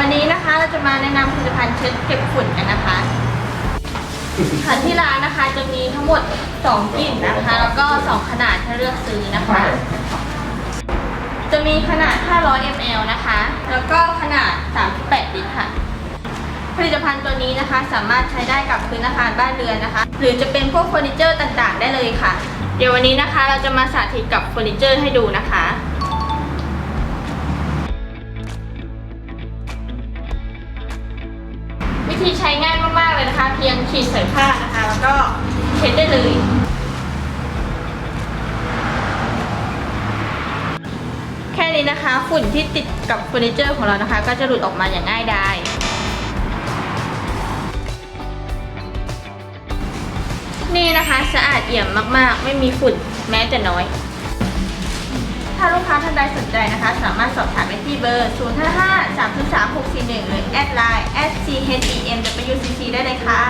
วันนี้นะคะเราจะมาแนะนำผลิตภัณฑ์เช็ดเก็บฝุ่นกันนะคะค่ะที่ร้านนะคะจะมีทั้งหมด 2กลิ่นนะคะ แล้วก็ 2 ขนาดให้เลือกซื้อนะคะ จะมีขนาด 500 ml นะคะ แล้วก็ขนาด 38 ลิตรค่ะ ผลิตภัณฑ์ตัวนี้นะคะ สามารถใช้ได้กับพื้นอาคารบ้านเรือนนะคะ หรือจะเป็นพวกเฟอร์นิเจอร์ต่างๆ ได้เลยค่ะ เดี๋ยววันนี้นะคะเราจะมาสาธิตกับเฟอร์นิเจอร์ให้ดูนะคะ ธีใช้ง่ายมากๆเลยนะคะ เพียงฉีดใส่ผ้านะคะ แล้วก็เช็ดได้เลย แค่นี้นะคะ ฝุ่นที่ติดกับเฟอร์นิเจอร์ของเรานะคะ ก็จะหลุดออกมาอย่างง่ายดายนี่นะคะสะอาดเอี่ยมมากๆ ไม่มีฝุ่นแม้แต่น้อย ถ้าลูกค้าท่านใดสนใจนะคะ สามารถสอบถาม ที่เบอร์ 0 5 5 3 3 6 4 1 หรือแอดไลน์ @chemwcc ได้เลยค่ะ